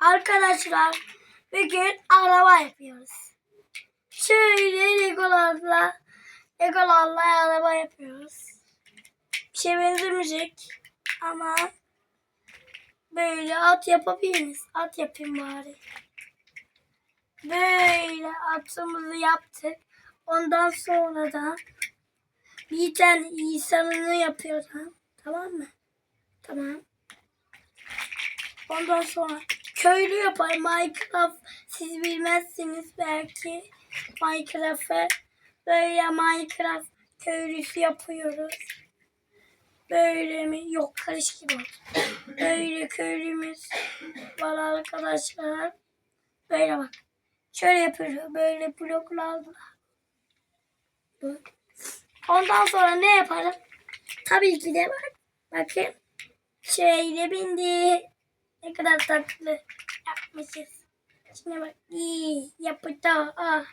Arkadaşlar bugün araba yapıyoruz. Şöyle legolarla legolarla araba yapıyoruz. Bir şey benzemeyecek ama böyle at yapabiliriz. At yapayım bari. Böyle atımızı yaptık. Ondan sonra da bir tane insanını yapıyorum. Tamam mı? Tamam. Ondan sonra köylü yapar. Minecraft siz bilmezsiniz belki. Minecraft'ı böyle Minecraft köylüsü yapıyoruz. Böyle mi? Yok karışık gibi. Böyle köylümüz var arkadaşlar. Böyle bak. Şöyle yapıyoruz. Böyle bloklarla. Böyle. Ondan sonra ne yaparım? Tabii ki de bak. Bakın. Şöyle bindi. Ne kadar tatlı yapmışız. Şimdi bak. iyi yapıda. Ah.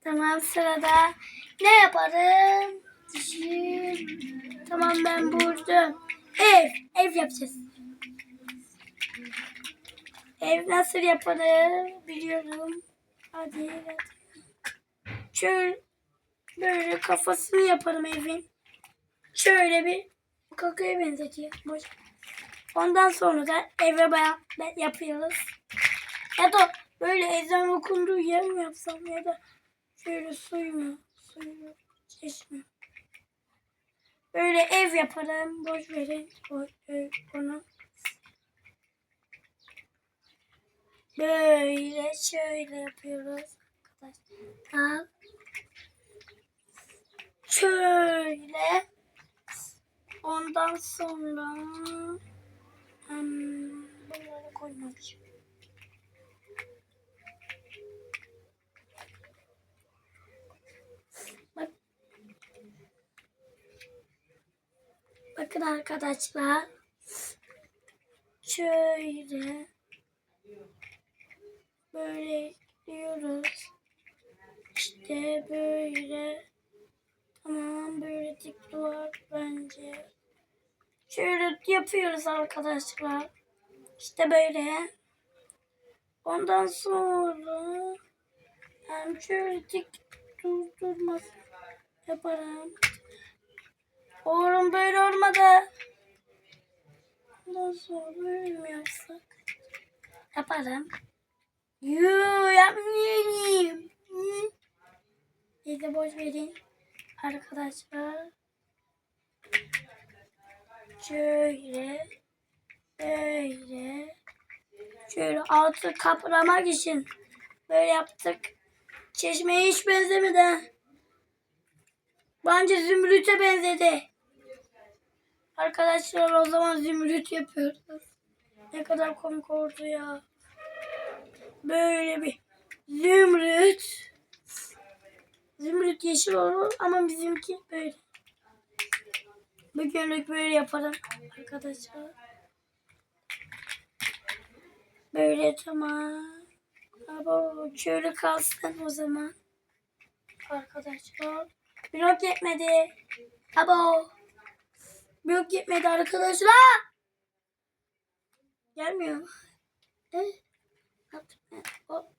Tamam sırada. Ne yaparım? Tamam ben buldum. Ev. Ev yapacağız. Ev nasıl yapılır biliyorum. Hadi. Şöyle böyle kafasını yaparım evin. Şöyle bir kakaya benzetiyor. Boş. Ondan sonra da eve bayağı yapıyoruz. Ya da böyle ezan okunduğu yer mi yapsam ya da şöyle suyu mu? Suyu çeşme. Böyle ev yaparım. Boş verin. Boş ev onu. Böyle şöyle yapıyoruz. Arkadaşlar. Şöyle. Ondan sonra hmm, bunları koymamışım. Bak. Bakın arkadaşlar. Şöyle. Böyle diyoruz. İşte böyle. Tamam böyle dik duvar. Şöyle yapıyoruz arkadaşlar. İşte böyle. Ondan sonra yani şöyle dik durdurması yaparım. Oğlum böyle olmadı. Ondan sonra böyle mi yapsak? Yaparım. Yuu yapmayayım. Hı. Neyse boş verin. Arkadaşlar. Şöyle. Böyle. Şöyle altı kaplamak için böyle yaptık. Çeşmeye hiç benzemedi. Bence zümrüte benzedi. Arkadaşlar o zaman zümrüt yapıyoruz. Ne kadar komik oldu ya. Böyle bir zümrüt. Zümrüt yeşil olur ama bizimki böyle. Bugünlük böyle yaparım arkadaşlar. Böyle tamam. Ama şöyle kalsın o zaman. Arkadaşlar. Blok yetmedi. Abo. Blok yetmedi arkadaşlar. Gelmiyor. Eh, Hop. Hop.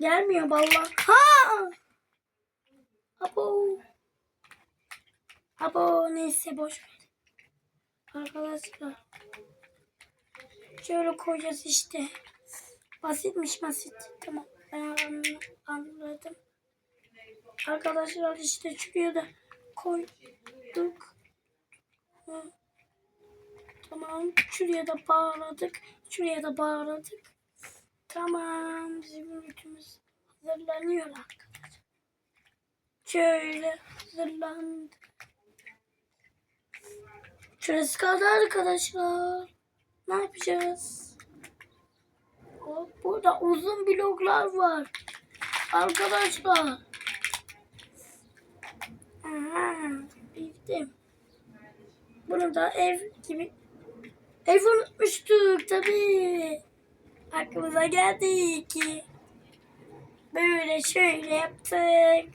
Gelmiyor vallahi. Ha! Abo. Abo neyse boş ver. Arkadaşlar. Şöyle koyacağız işte. Basitmiş basit. Tamam. Ben anladım. Arkadaşlar işte şuraya da koyduk. Tamam. Şuraya da bağladık. Şuraya da bağladık. Tamam. Bizim ürünümüz hazırlanıyor arkadaşlar. Şöyle hazırlandı. Şurası kaldı arkadaşlar. Ne yapacağız? Hop, burada uzun bloklar var. Arkadaşlar. Aha, bildim. Bunu da ev gibi ev unutmuştuk tabii. Aklımıza geldi ki. Böyle şöyle yaptık.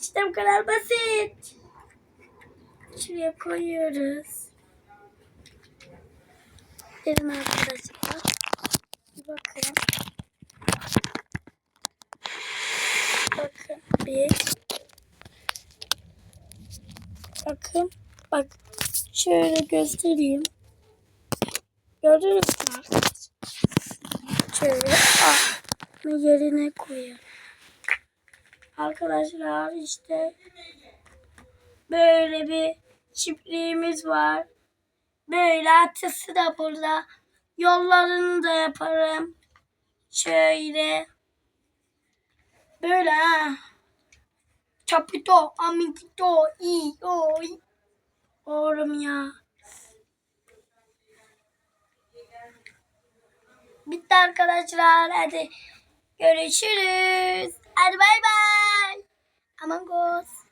İşte bu kadar basit. Şuraya koyuyoruz. Gelin arkadaşlar. bakın. Bakın bir. Bakın. Bak. Şöyle göstereyim. Gördünüz mü arkadaşlar? Şöyle ah, yerine koyalım. Arkadaşlar işte böyle bir çiftliğimiz var. Böyle atısı da burada. Yollarını da yaparım. Şöyle. Böyle ha. Çapito, amigito, i, o, i. Oğlum ya. Bitti arkadaşlar. Hadi görüşürüz. Hadi bay bay. Aman gos.